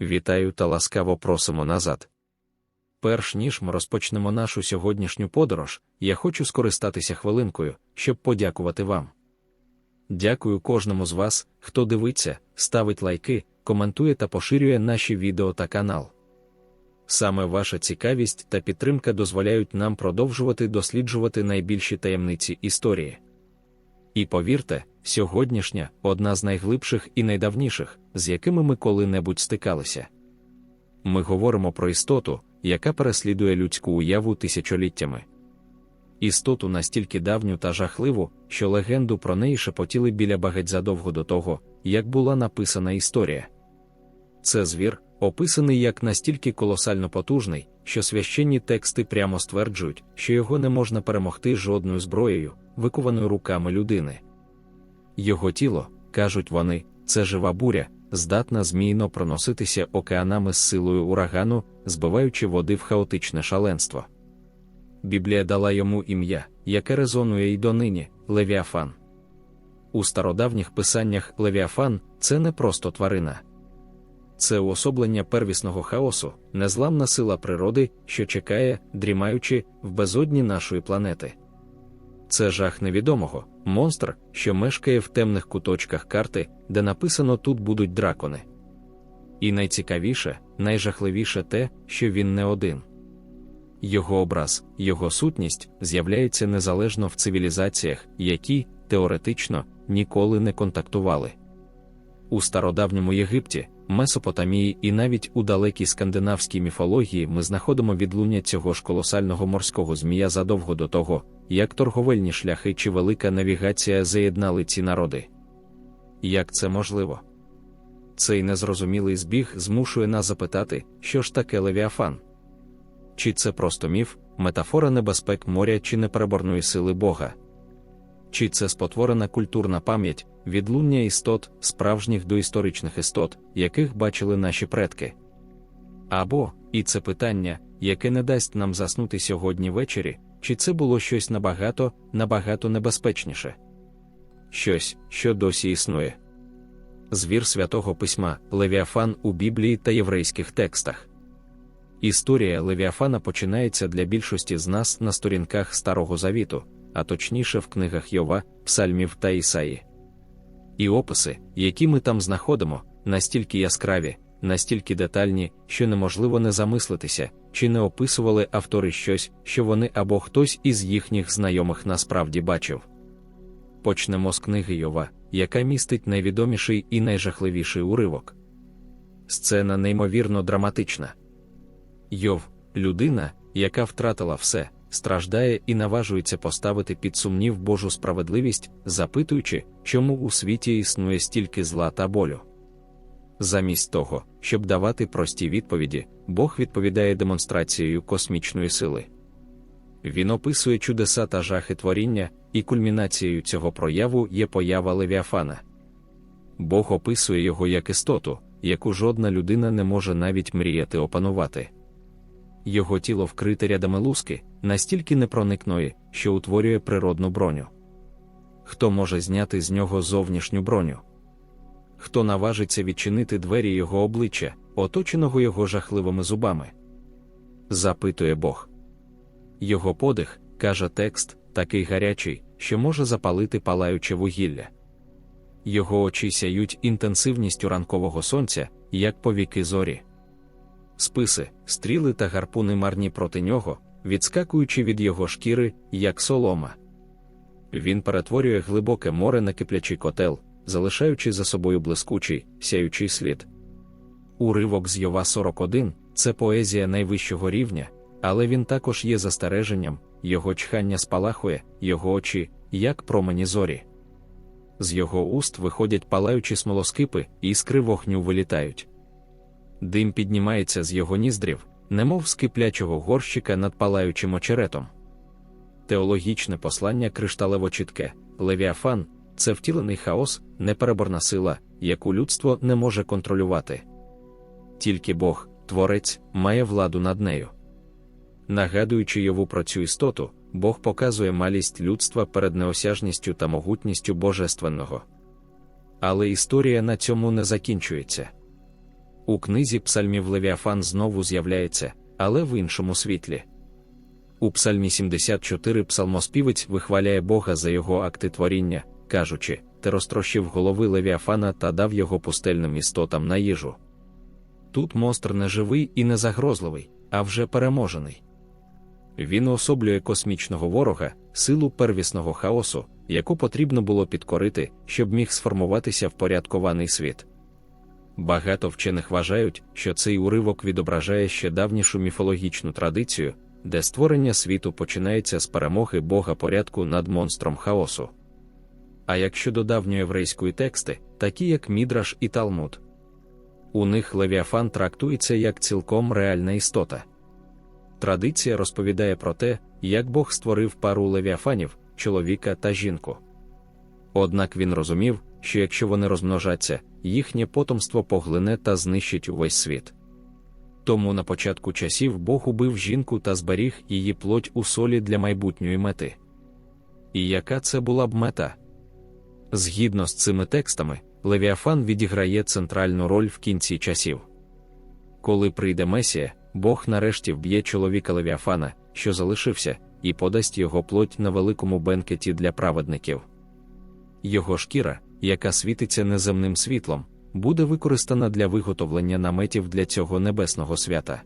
Вітаю та ласкаво просимо назад. Перш ніж ми розпочнемо нашу сьогоднішню подорож, я хочу скористатися хвилинкою, щоб подякувати вам. Дякую кожному з вас, хто дивиться, ставить лайки, коментує та поширює наші відео та канал. Саме ваша цікавість та підтримка дозволяють нам продовжувати досліджувати найбільші таємниці історії. І повірте, сьогоднішня одна з найглибших і найдавніших, з якими ми коли-небудь стикалися. Ми говоримо про істоту, яка переслідує людську уяву тисячоліттями. Істоту настільки давню та жахливу, що легенду про неї шепотіли біля багать задовго до того, як була написана історія. Це звір, описаний як настільки колосально потужний, що священні тексти прямо стверджують, що його не можна перемогти жодною зброєю, викованою руками людини. Його тіло, кажуть вони, це жива буря, здатна змійно проноситися океанами з силою урагану, збиваючи води в хаотичне шаленство. Біблія дала йому ім'я, яке резонує й донині Левіафан. У стародавніх писаннях Левіафан це не просто тварина. Це уособлення первісного хаосу, незламна сила природи, що чекає, дрімаючи в безодні нашої планети. Це жах невідомого, монстр, що мешкає в темних куточках карти, де написано тут будуть дракони. І найцікавіше, найжахливіше те, що він не один. Його образ, його сутність з'являється незалежно в цивілізаціях, які, теоретично, ніколи не контактували. У стародавньому Єгипті, Месопотамії і навіть у далекій скандинавській міфології ми знаходимо відлуння цього ж колосального морського змія задовго до того, як торговельні шляхи чи велика навігація заєднали ці народи. Як це можливо? Цей незрозумілий збіг змушує нас запитати, що ж таке Левіафан? Чи це просто міф, метафора небезпек моря чи непереборної сили Бога? Чи це спотворена культурна пам'ять, відлуння істот, справжніх доісторичних істот, яких бачили наші предки? Або, і це питання, яке не дасть нам заснути сьогодні ввечері, чи це було щось набагато, набагато небезпечніше? Щось, що досі існує. Звір святого письма Левіафан у Біблії та єврейських текстах. Історія Левіафана починається для більшості з нас на сторінках Старого Завіту, а точніше в книгах Йова, Псальмів та Ісаї. І описи, які ми там знаходимо, настільки яскраві, настільки детальні, що неможливо не замислитися, чи не описували автори щось, що вони або хтось із їхніх знайомих насправді бачив. Почнемо з книги Йова, яка містить найвідоміший і найжахливіший уривок. Сцена неймовірно драматична. Йов, людина, яка втратила все, страждає і наважується поставити під сумнів Божу справедливість, запитуючи, чому у світі існує стільки зла та болю. Замість того, щоб давати прості відповіді, Бог відповідає демонстрацією космічної сили. Він описує чудеса та жахи творіння, і кульмінацією цього прояву є поява Левіафана. Бог описує його як істоту, яку жодна людина не може навіть мріяти опанувати. Його тіло вкрите рядами луски, настільки непроникної, що утворює природну броню. Хто може зняти з нього зовнішню броню? Хто наважиться відчинити двері його обличчя, оточеного його жахливими зубами? Запитує Бог. Його подих, каже текст, такий гарячий, що може запалити палаюче вугілля. Його очі сяють інтенсивністю ранкового сонця, як повіки зорі. Списи, стріли та гарпуни марні проти нього, відскакуючи від його шкіри, як солома. Він перетворює глибоке море на киплячий котел, залишаючи за собою блискучий, сяючий слід. Уривок з Йова 41 це поезія найвищого рівня, але він також є застереженням, його чхання спалахує, його очі, як промені зорі. З його уст виходять палаючі смолоскипи, іскри вогню вилітають. Дим піднімається з його ніздрів, немов з киплячого горщика над палаючим очеретом. Теологічне послання кришталево чітке, Левіафан це втілений хаос, непереборна сила, яку людство не може контролювати. Тільки Бог, Творець, має владу над нею. Нагадуючи йому про цю істоту, Бог показує малість людства перед неосяжністю та могутністю Божественного. Але історія на цьому не закінчується. У книзі Псальмів Левіафан знову з'являється, але в іншому світлі. У Псальмі 74 псалмоспівець вихваляє Бога за його акти творіння, кажучи, ти розтрощив голови Левіафана та дав його пустельним істотам на їжу. Тут монстр не живий і не загрозливий, а вже переможений. Він уособлює космічного ворога, силу первісного хаосу, яку потрібно було підкорити, щоб міг сформуватися впорядкований світ. Багато вчених вважають, що цей уривок відображає ще давнішу міфологічну традицію, де створення світу починається з перемоги Бога порядку над монстром хаосу. А якщо до давньоєврейської тексти, такі як Мідраш і Талмуд, у них Левіафан трактується як цілком реальна істота. Традиція розповідає про те, як Бог створив пару левіафанів, чоловіка та жінку. Однак він розумів, що якщо вони розмножаться, їхнє потомство поглине та знищить увесь світ. Тому на початку часів Бог убив жінку та зберіг її плоть у солі для майбутньої мети. І яка це була б мета? Згідно з цими текстами, Левіафан відіграє центральну роль в кінці часів. Коли прийде Месія, Бог нарешті вб'є чоловіка Левіафана, що залишився, і подасть його плоть на великому бенкеті для праведників. Його шкіра, яка світиться неземним світлом, буде використана для виготовлення наметів для цього небесного свята.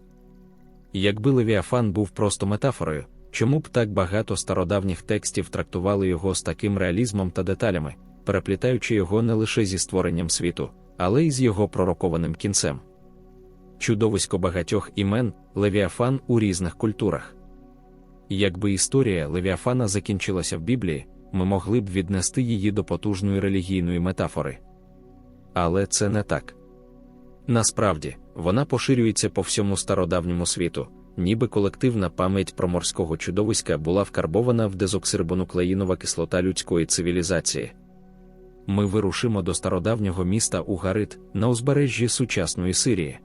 Якби Левіафан був просто метафорою, чому б так багато стародавніх текстів трактували його з таким реалізмом та деталями, переплітаючи його не лише зі створенням світу, але й з його пророкованим кінцем. Чудовисько багатьох імен Левіафан у різних культурах. Якби історія Левіафана закінчилася в Біблії, ми могли б віднести її до потужної релігійної метафори. Але це не так. Насправді, вона поширюється по всьому стародавньому світу, ніби колективна пам'ять про морського чудовиська була вкарбована в дезоксирбонуклеїнова кислота людської цивілізації. Ми вирушимо до стародавнього міста Угарит на узбережжі сучасної Сирії.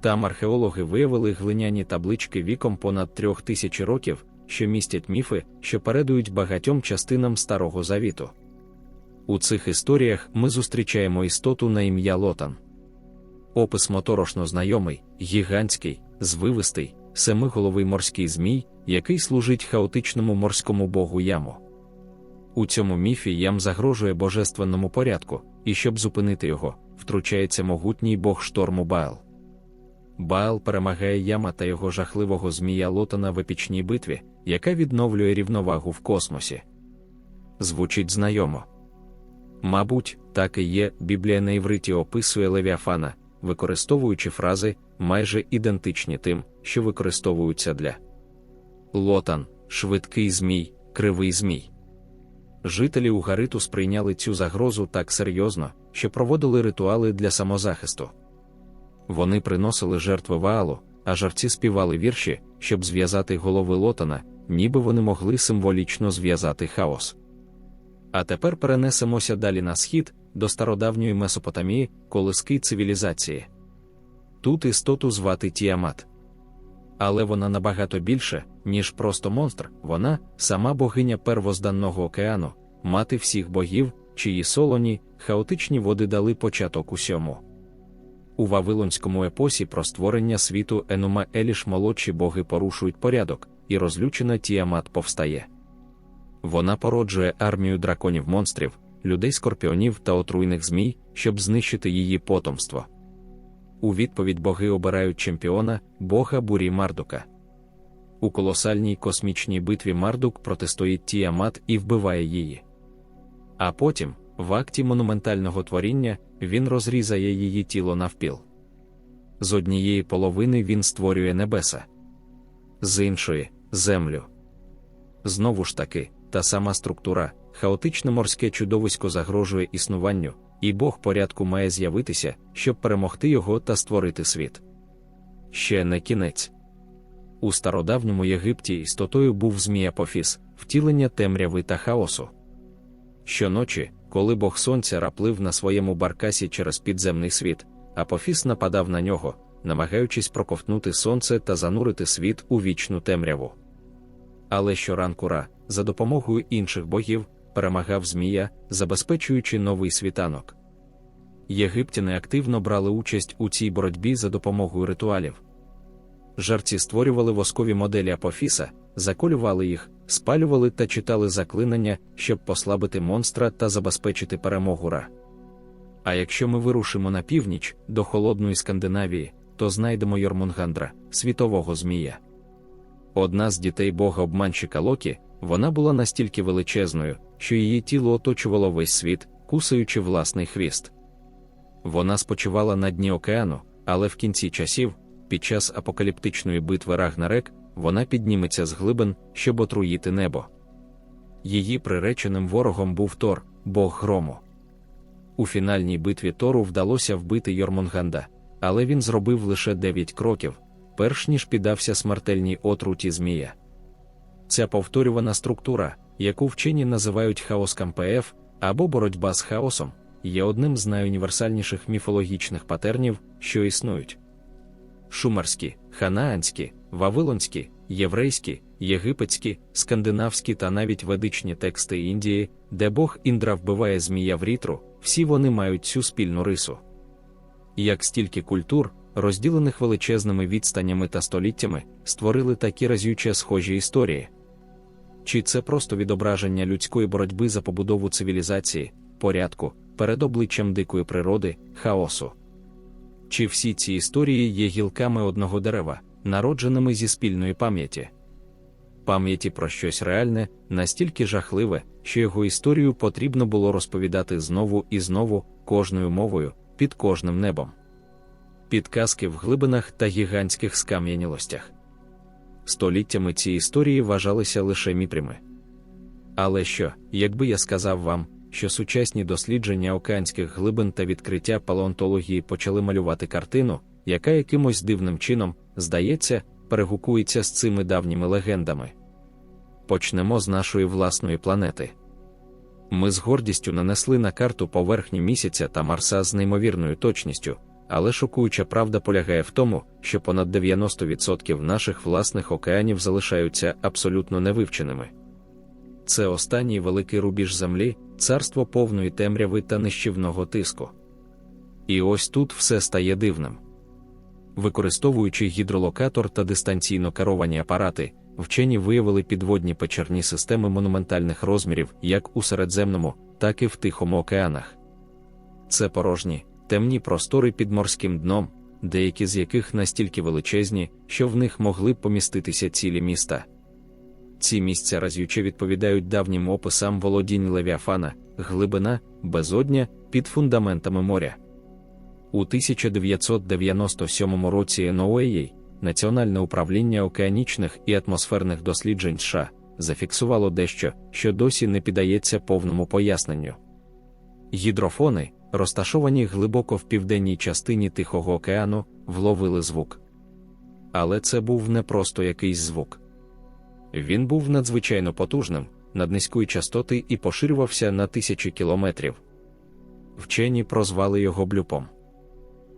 Там археологи виявили глиняні таблички віком понад трьох тисяч років, що містять міфи, що передують багатьом частинам Старого Завіту. У цих історіях ми зустрічаємо істоту на ім'я Лотан. Опис моторошно знайомий, гігантський, звивистий, семиголовий морський змій, який служить хаотичному морському богу яму. У цьому міфі ям загрожує божественному порядку, і щоб зупинити його, втручається могутній бог шторму Баал. Баал перемагає яма та його жахливого змія Лотана в епічній битві, яка відновлює рівновагу в космосі. Звучить знайомо. Мабуть, так і є, Біблія на івриті описує Левіафана, використовуючи фрази, майже ідентичні тим, що використовуються для Лотан, швидкий змій, кривий змій. Жителі Угариту сприйняли цю загрозу так серйозно, що проводили ритуали для самозахисту. Вони приносили жертви ваалу, а жарці співали вірші, щоб зв'язати голови лотана, ніби вони могли символічно зв'язати хаос. А тепер перенесемося далі на схід, до стародавньої Месопотамії, колиски цивілізації. Тут істоту звати Тіамат. Але вона набагато більше, ніж просто монстр, вона сама богиня первозданного океану, мати всіх богів, чиї солоні, хаотичні води дали початок усьому. У Вавилонському епосі про створення світу Енума Еліш молодші боги порушують порядок, і розлючена Тіамат повстає. Вона породжує армію драконів монстрів, людей скорпіонів та отруйних змій, щоб знищити її потомство. У відповідь боги обирають чемпіона, бога бурі Мардука. У колосальній космічній битві Мардук протистоїть Тіамат і вбиває її. А потім, в акті монументального творіння, він розрізає її тіло навпіл. З однієї половини він створює небеса, з іншої землю. Знову ж таки, та сама структура, хаотичне морське чудовисько загрожує існуванню, і Бог порядку має з'явитися, щоб перемогти його та створити світ. Ще не кінець. У стародавньому Єгипті істотою був Змій Апофіс, втілення темряви та хаосу. Щоночі, коли Бог Сонця раплив на своєму баркасі через підземний світ, Апофіс нападав на нього, намагаючись проковтнути сонце та занурити світ у вічну темряву. Але щоранку Ра, за допомогою інших богів, перемагав Змія, забезпечуючи новий світанок. єгиптяни активно брали участь у цій боротьбі за допомогою ритуалів. Жарці створювали воскові моделі Апофіса, заколювали їх, спалювали та читали заклинання, щоб послабити монстра та забезпечити перемогу Ра. А якщо ми вирушимо на північ до холодної Скандинавії, то знайдемо Йормунгандра, світового змія. Одна з дітей бога обманщика Локі, вона була настільки величезною, що її тіло оточувало весь світ, кусаючи власний хвіст. Вона спочивала на дні океану, але в кінці часів, під час апокаліптичної битви Рагнарек, вона підніметься з глибин, щоб отруїти небо. Її приреченим ворогом був Тор, бог грому. У фінальній битві Тору вдалося вбити Йормунганда, але він зробив лише дев'ять кроків, перш ніж піддався смертельній отруті Змія. Ця повторювана структура, яку вчені називають хаоском ПФ або боротьба з хаосом, є одним з найуніверсальніших міфологічних патернів, що існують. Шумерські, ханаанські, вавилонські, єврейські, єгипетські, скандинавські та навіть ведичні тексти Індії, де Бог Індра вбиває змія в рітру, всі вони мають цю спільну рису. Як стільки культур, розділених величезними відстанями та століттями, створили такі разюче схожі історії. Чи це просто відображення людської боротьби за побудову цивілізації, порядку, перед обличчям дикої природи, хаосу? Чи всі ці історії є гілками одного дерева, народженими зі спільної пам'яті? Пам'яті про щось реальне, настільки жахливе, що його історію потрібно було розповідати знову і знову, кожною мовою, під кожним небом. Підказки в глибинах та гігантських скам'янілостях. Століттями ці історії вважалися лише міпрями. Але що, якби я сказав вам, що сучасні дослідження океанських глибин та відкриття палеонтології почали малювати картину, яка якимось дивним чином, здається, перегукується з цими давніми легендами. Почнемо з нашої власної планети. Ми з гордістю нанесли на карту поверхні місяця та Марса з неймовірною точністю, але шокуюча правда полягає в тому, що понад 90% наших власних океанів залишаються абсолютно невивченими. Це останній великий рубіж землі, царство повної темряви та нищівного тиску. І ось тут все стає дивним. Використовуючи гідролокатор та дистанційно керовані апарати, вчені виявили підводні печерні системи монументальних розмірів як у Середземному, так і в Тихому океанах. Це порожні, темні простори під морським дном, деякі з яких настільки величезні, що в них могли б поміститися цілі міста. Ці місця разюче відповідають давнім описам володінь Левіафана, глибина, безодня під фундаментами моря. У 1997 році NOAA, Національне управління океанічних і атмосферних досліджень США, зафіксувало дещо, що досі не піддається повному поясненню. Гідрофони, розташовані глибоко в південній частині Тихого океану, вловили звук. Але це був не просто якийсь звук. Він був надзвичайно потужним, наднизької частоти і поширювався на тисячі кілометрів. Вчені прозвали його блюпом.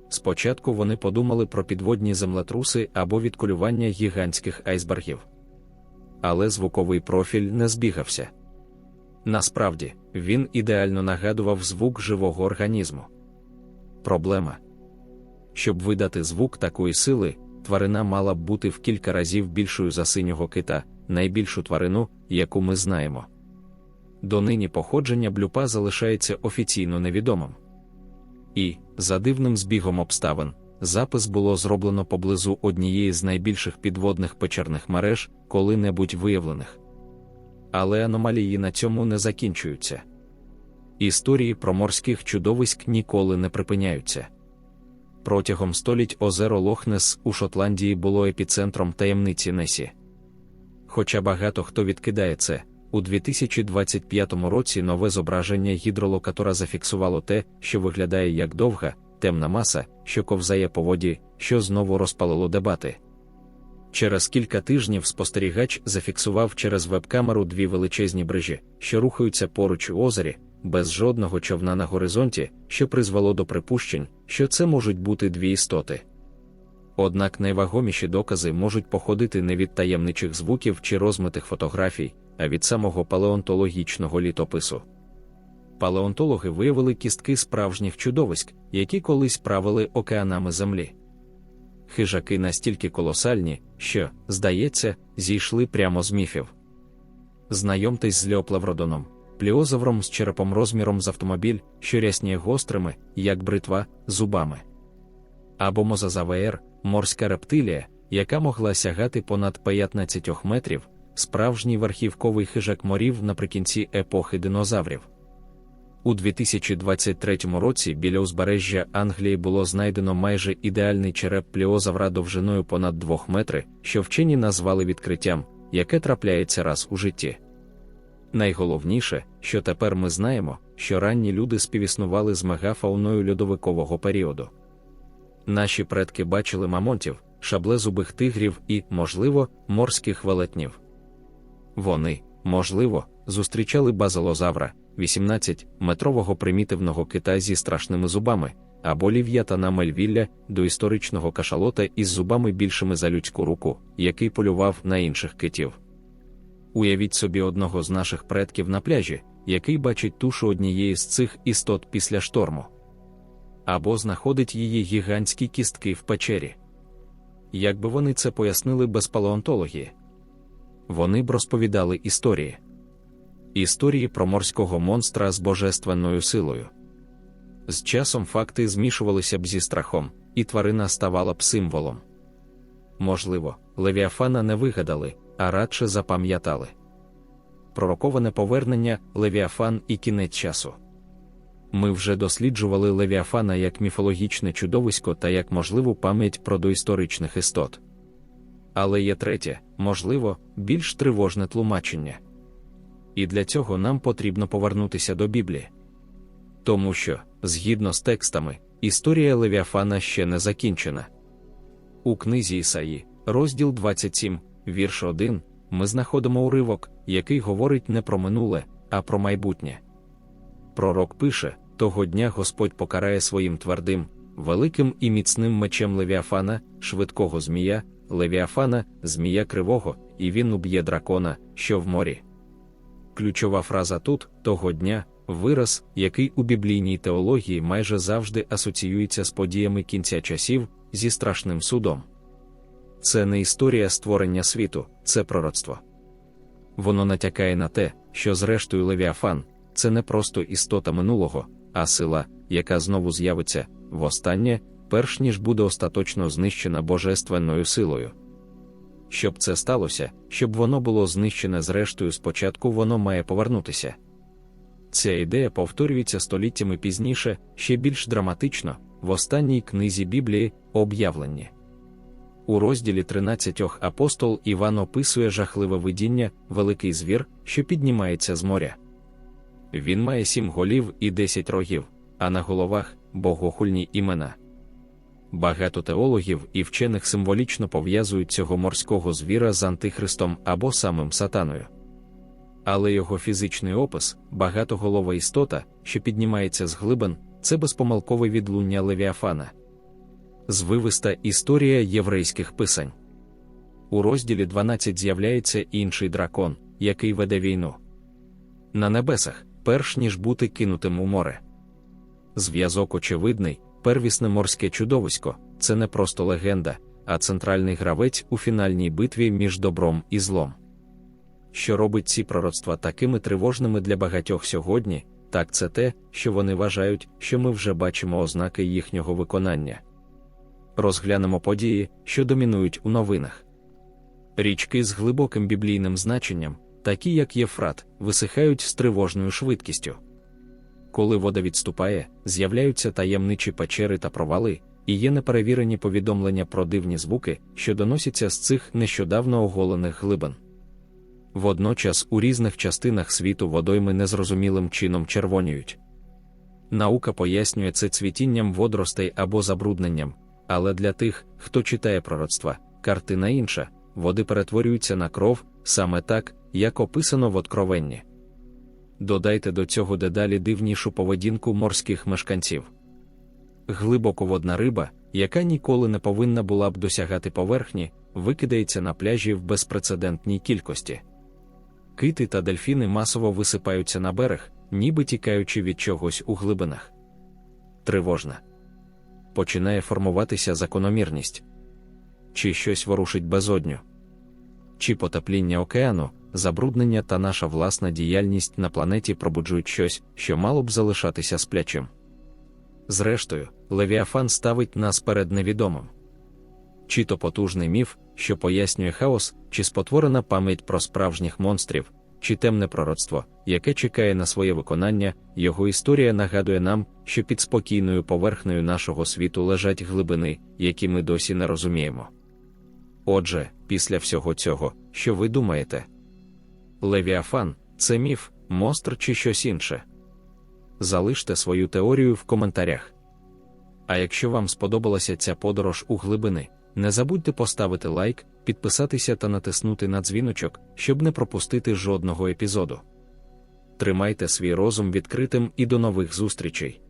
Спочатку вони подумали про підводні землетруси або відколювання гігантських айсбергів. Але звуковий профіль не збігався. Насправді, він ідеально нагадував звук живого організму. Проблема щоб видати звук такої сили, тварина мала б бути в кілька разів більшою за синього кита, найбільшу тварину, яку ми знаємо. Донині походження блюпа залишається офіційно невідомим. І, за дивним збігом обставин, запис було зроблено поблизу однієї з найбільших підводних печерних мереж, коли-небудь виявлених. Але аномалії на цьому не закінчуються. Історії про морських чудовиськ ніколи не припиняються. Протягом століть озеро Лохнес у Шотландії було епіцентром таємниці Несі. Хоча багато хто відкидає це, у 2025 році нове зображення гідролокатора зафіксувало те, що виглядає як довга, темна маса, що ковзає по воді, що знову розпалило дебати. Через кілька тижнів спостерігач зафіксував через веб-камеру дві величезні брижі, що рухаються поруч у озері, без жодного човна на горизонті, що призвело до припущень, що це можуть бути дві істоти. Однак найвагоміші докази можуть походити не від таємничих звуків чи розмитих фотографій, а від самого палеонтологічного літопису. палеонтологи виявили кістки справжніх чудовиськ, які колись правили океанами землі. Хижаки настільки колосальні, що, здається, зійшли прямо з міфів. Знайомтесь з леоплавродоном, пліозавром з черепом розміром з автомобіль, що рясніє гострими, як бритва, зубами. Або мозазавеєр, морська рептилія, яка могла сягати понад 15 метрів, справжній верхівковий хижак морів наприкінці епохи динозаврів. У 2023 році біля узбережжя Англії було знайдено майже ідеальний череп пліозавра довжиною понад 2 метри, що вчені назвали відкриттям, яке трапляється раз у житті. Найголовніше, що тепер ми знаємо, що ранні люди співіснували з мегафауною льодовикового періоду. Наші предки бачили мамонтів, шаблезубих тигрів і, можливо, морських велетнів. Вони, можливо, зустрічали базалозавра, 18-метрового примітивного кита зі страшними зубами, або лів'ятана мельвілля до історичного кашалота із зубами більшими за людську руку, який полював на інших китів. Уявіть собі одного з наших предків на пляжі, який бачить тушу однієї з цих істот після шторму, або знаходить її гігантські кістки в печері. Як би вони це пояснили без палеонтології? Вони б розповідали історії. Історії про морського монстра з божественною силою. З часом факти змішувалися б зі страхом, і тварина ставала б символом. Можливо, Левіафана не вигадали, а радше запам'ятали. Пророковане повернення Левіафан і кінець часу. Ми вже досліджували Левіафана як міфологічне чудовисько та як можливу пам'ять про доісторичних істот. Але є третє, можливо, більш тривожне тлумачення. І для цього нам потрібно повернутися до Біблії. Тому що, згідно з текстами, історія Левіафана ще не закінчена. У книзі Ісаї, розділ 27, вірш 1, ми знаходимо уривок, який говорить не про минуле, а про майбутнє. Пророк пише: того дня Господь покарає своїм твердим, великим і міцним мечем Левіафана, швидкого змія, Левіафана, змія кривого, і він уб'є дракона, що в морі. Ключова фраза тут того дня вираз, який у біблійній теології майже завжди асоціюється з подіями кінця часів зі страшним судом. Це не історія створення світу, це пророцтво. Воно натякає на те, що, зрештою, Левіафан це не просто істота минулого, а сила, яка знову з'явиться востаннє, перш ніж буде остаточно знищена божественною силою. Щоб це сталося, щоб воно було знищене зрештою спочатку воно має повернутися. Ця ідея повторюється століттями пізніше, ще більш драматично, в останній книзі Біблії об'явленні. У розділі 13 апостол Іван описує жахливе видіння, великий звір, що піднімається з моря. Він має сім голів і десять рогів, а на головах богохульні імена. Багато теологів і вчених символічно пов'язують цього морського звіра з антихристом або самим сатаною. Але його фізичний опис, багатоголова істота, що піднімається з глибин, це безпомилкове відлуння Левіафана. Звивиста історія єврейських писань. У розділі 12 з'являється інший дракон, який веде війну. На небесах, перш ніж бути кинутим у море. Зв'язок очевидний, первісне морське чудовисько це не просто легенда, а центральний гравець у фінальній битві між добром і злом. Що робить ці пророцтва такими тривожними для багатьох сьогодні, так це те, що вони вважають, що ми вже бачимо ознаки їхнього виконання. Розглянемо події, що домінують у новинах. Річки з глибоким біблійним значенням, такі як Єфрат, висихають з тривожною швидкістю. Коли вода відступає, з'являються таємничі печери та провали, і є неперевірені повідомлення про дивні звуки, що доносяться з цих нещодавно оголених глибин. Водночас у різних частинах світу водойми незрозумілим чином червоніють. Наука пояснює це цвітінням водоростей або забрудненням, але для тих, хто читає пророцтва, картина інша, води перетворюються на кров саме так, як описано в Откровенні. Додайте до цього дедалі дивнішу поведінку морських мешканців. Глибоководна риба, яка ніколи не повинна була б досягати поверхні, викидається на пляжі в безпрецедентній кількості. Кити та дельфіни масово висипаються на берег, ніби тікаючи від чогось у глибинах. Тривожна. Починає формуватися закономірність. Чи щось ворушить безодню? Чи потепління океану, забруднення та наша власна діяльність на планеті пробуджують щось, що мало б залишатися сплячим. Зрештою, Левіафан ставить нас перед невідомим. Чи то потужний міф, що пояснює хаос, чи спотворена пам'ять про справжніх монстрів, чи темне пророцтво, яке чекає на своє виконання, його історія нагадує нам, що під спокійною поверхнею нашого світу лежать глибини, які ми досі не розуміємо. Отже, після всього цього, що ви думаєте? Левіафан це міф, монстр чи щось інше. Залиште свою теорію в коментарях. А якщо вам сподобалася ця подорож у глибини, не забудьте поставити лайк, підписатися та натиснути на дзвіночок, щоб не пропустити жодного епізоду. Тримайте свій розум відкритим і до нових зустрічей!